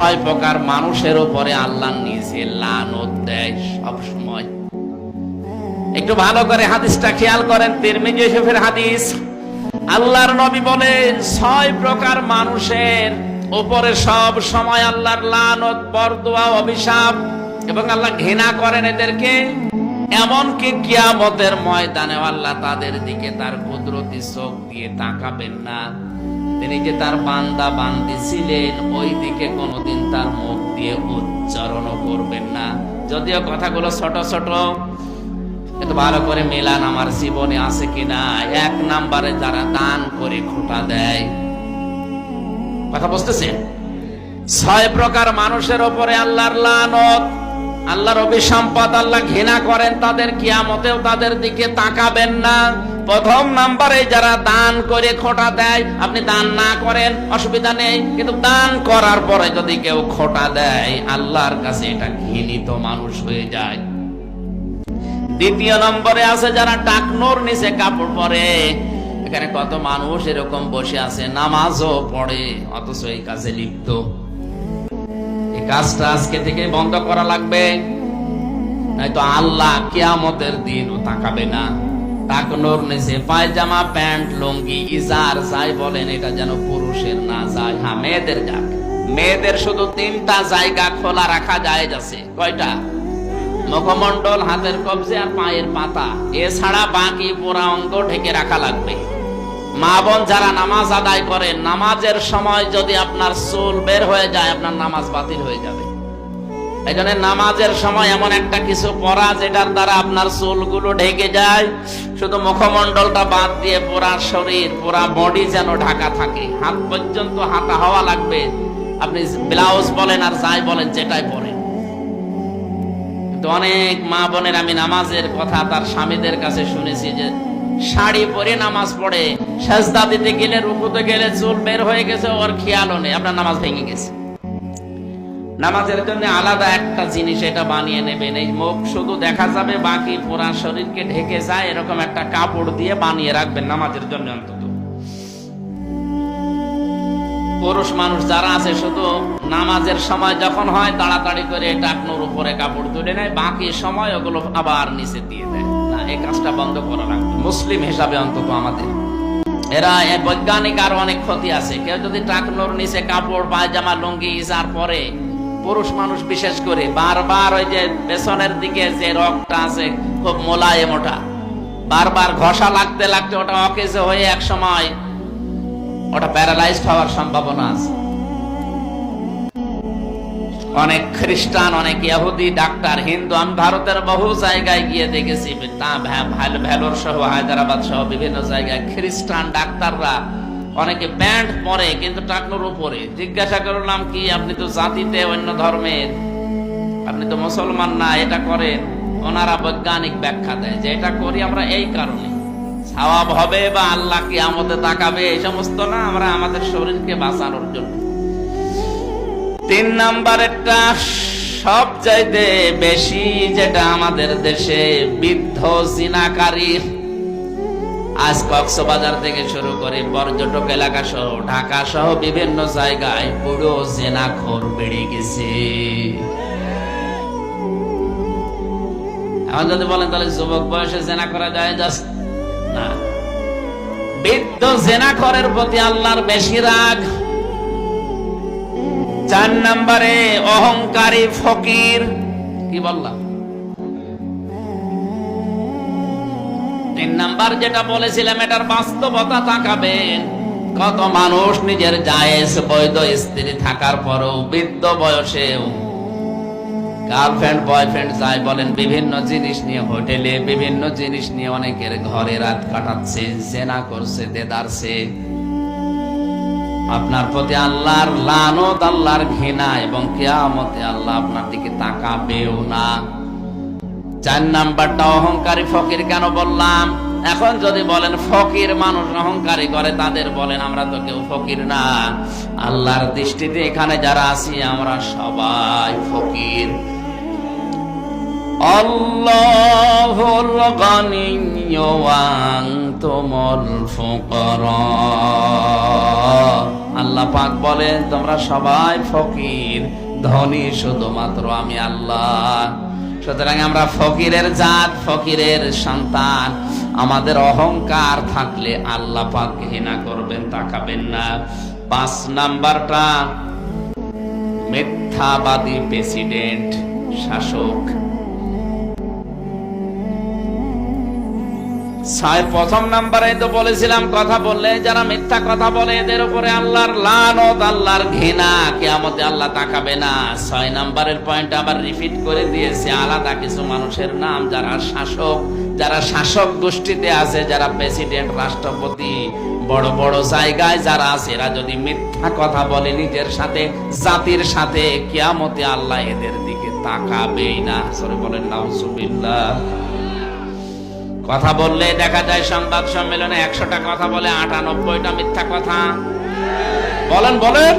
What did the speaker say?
ছয় প্রকার মানুষের উপরে আল্লাহ নিজে লানত দেয় সব সময়। একটু ভালো করে হাদিসটা খেয়াল করেন, তিরমিজি শরীফের হাদিস। আল্লাহর নবী বলেন, ছয় প্রকার মানুষের উপরে সব সময় আল্লাহর লানত, বরদোয়া, অভিশাপ এবং আল্লাহ ঘৃণা করেন এদেরকে। এমনকি কিয়ামতের ময়দানে আল্লাহ তাদের দিকে তার কুদরতি চোখ দিয়ে তাকাবেন না। তিনি যে তার বান্দা বান্দি ছিলেন ওই দিকে কোনোদিন তার মুখ দিয়ে উচ্চারণ করবেন না। যদিও কথাগুলো ছোট ছোট একটু ভালো করে মেলান আমার জীবনে আছে কিনা এক নাম্বারে যারা দান করে খোটা দেয়। কথা বুঝতেছেন? ছয় প্রকার মানুষের ওপরে আল্লাহর লানত। আল্লাহর অভিসম্পদ আল্লাহ ঘৃণা করেন, তাদের কিয়ামতেও তাদের দিকে তাকাবেন না। প্রথম নাম্বারে যারা দান করে খোটা দেয়, আপনি দান না করেন, অসুবিধা নেই। কিন্তু দান করার পরে যদি কেউ খোটা দেয়, আল্লাহর কাছে এটা ঘৃণিত মানুষ হয়ে যায়। দ্বিতীয় নম্বরে আছে যারা টাকনোর নিচে কাপড় পরে। এখানে কত মানুষ এরকম বসে আছে, নামাজও পড়ে, অথচ এই কাজে লিপ্ত। কাজটা আজকে থেকে বন্ধ করা লাগবে। নয়তো আল্লাহ কিয়ামতের দিন তাকাবে না। টাকনোর নিচে পায়জামা, প্যান্ট, লুঙ্গি, ইজার যাই বলেন, এটা যেন পুরুষের না যায়। হ্যাঁ মেয়েদের যাক। মেয়েদের শুধু তিনটা জায়গা খোলা রাখা যায় যাচ্ছে কয়টা? মুখমণ্ডল, হাতের কবজে আর পায়ের পাতা। এছাড়া বাকি পুরা অঙ্গ ঢেকে রাখা লাগবে। মা বোন যারা নামাজ আদায় করে, নামাজের সময় যদি আপনার চুল বের হয়ে যায়, আপনার নামাজ বাতিল হয়ে যাবে। এই জন্য নামাজের সময় এমন একটা কিছু পরা যেটার দ্বারা আপনার চুলগুলো ঢেকে যায়। শুধু মুখমণ্ডলটা বাদ দিয়ে পুরা শরীর, পুরা বডি যেন ঢাকা থাকে। হাত পর্যন্ত হাতা হওয়া লাগবে। আপনি ব্লাউজ বলেন আর যাই বলেন, যেটাই পরেন। কিন্তু অনেক মা বোনের আমি নামাজের কথা তার স্বামীদের কাছে শুনেছি যে শাড়ি পরে নামাজ পড়ে। সেজদা দিতে গেলে, রুকুতে গেলে চুল বের হয়ে গেছে, ওর খেয়ালও নেই। আপনার নামাজ ভেঙে গেছে। নামাজের জন্য আলাদা একটা জিনিস এটা বানিয়ে নেবেন। এই মুখ শুধু দেখা যাবে, বাকি পুরা শরীরকে ঢেকে যায়, এরকম একটা কাপড় দিয়ে বানিয়ে রাখবেন নামাজের জন্য অন্তত। পুরুষ মানুষ যারা আছে, শুধু নামাজের সময় যখন হয়, তাড়াতাড়ি করে টাকনোর উপরে কাপড় তুলে নেয়, বাকি সময় ওগুলো আবার নিচে দিয়ে দেয়। এই কাজটা বন্ধ করা লাগবে। মুসলিম হিসাবে অন্তত আমাদের। এরা বৈজ্ঞানিক আরও অনেক ক্ষতি আছে। কেউ যদি টাকনোর নিচে কাপড়, পায়জামা, লুঙ্গি ইজার পরে পুরুষ মানুষ বিশেষ করে, বারবার ওই যে পেছনের দিকে যে রকটা আছে, খুব মোলায়েম ওটা বারবার ঘষা লাগতে লাগতে ওটা অকেজে হয়ে এক সময় ওটা প্যারালাইজড হওয়ার সম্ভাবনা আছে। অনেক খ্রিস্টান, অনেক ইহুদি, ডাক্তার, হিন্দু, আমি ভারতের বহু জায়গায় গিয়ে দেখেছি ভ্যালোর সহ, হায়দ্রাবাদ সহ বিভিন্ন জায়গায় খ্রিস্টান ডাক্তাররা অনেকে ব্যান্ড পরে, কিন্তু টাকনোর উপরে। জিজ্ঞাসা করলাম, কি আপনি তো জাতিতে অন্য ধর্মের? আপনি তো মুসলমান না, এটা করেন। ওনারা বৈজ্ঞানিক ব্যাখ্যা দেয় যে এটা করি আমরা এই কারণে। সওয়াব হবে বা আল্লাহ কি আমাদের তাকাবে, এই সমস্ত না, আমরা আমাদের শরীরকে বাঁচানোর জন্য। তিন নাম্বারেরটা সব চাইতে বেশি যেটা আমাদের দেশে বৃদ্ধ জিনাকারী আজ কক্সবাজার থেকে শুরু করে পর্যটক এলাকা সহ, ঢাকা সহ বিভিন্ন জায়গায় পুরো জেনাখোর বেড়ে গেছে। এখন যদি বলেন, তাহলে যুবক বয়সে জেনা করা যায় জাস্ট? না। বৃদ্ধ জেনাখরের প্রতি আল্লাহর বেশি রাগ। চার নম্বরে অহংকারী ফকির। কি বললাম? তিন নাম্বার যেটা বলেছিলাম, এটার বাস্তবতা তাকাবেন। কত মানুষ নিজের জায়েজ বৈধ স্ত্রী থাকার পরও বৃদ্ধ বয়সেও গার্লফ্রেন্ড বয়ফ্রেন্ড যাই বলেন, বিভিন্ন জিনিস নিয়ে হোটেলে, বিভিন্ন জিনিস নিয়ে অনেকের ঘরে রাত কাটাচ্ছে, জেনা করছে, দেদারছে। আপনার প্রতি আল্লাহর লানত, আল্লাহর ঘৃণা এবং কেয়ামতে আল্লাহ আপনার দিকে তাকাবেও না। চার নাম্বারটা, অহংকারী ফকির কেন বললাম? এখন যদি বলেন ফকির মানুষ অহংকারী করে, তাদের বলেন আমরা তো কেউ ফকির না। আল্লাহর দৃষ্টিতে এখানে যারা আছি, আমরা সবাই ফকির। গানিয়্যু ওয়া আনতুমুল ফুকারা। আল্লাহ পাক বলেন তোমরা সবাই ফকির, ধনী শুধুমাত্র আমি আল্লাহ। সুতরাং আমরা ফকিরের জাত, ফকিরের সন্তান। আমাদের অহংকার থাকলে আল্লাহ পাক ঘৃণা করবেন, তাকাবেন না। পাঁচ নাম্বারটা, মিথ্যাবাদী প্রেসিডেন্ট, শাসক। প্রথম নাম্বারে তো বলেছিলাম, কথা বললে যারা মিথ্যা কথা বলে এদের উপরে আল্লাহর লানত, আল্লাহর ঘৃণা আল্লাহ তাকাবে না। ছয় নাম্বারের পয়েন্ট আবার রিপিট করে দিয়েছে, আলাদা কিছু মানুষের নাম যারা শাসক যারা শাসক গোষ্ঠীতে আছে, যারা প্রেসিডেন্ট রাষ্ট্রপতি, বড় বড় জায়গায় যারা আছে, এরা যদি মিথ্যা কথা বলে নিজের সাথে, জাতির সাথে, কেয়ামতে আল্লাহ এদের দিকে তাকাবেই না। বলেন কথা বললে দেখা যায় সংবাদ সম্মেলনে একশোটা কথা বলে আটানব্বইটা মিথ্যা কথা। বলেন বলেন।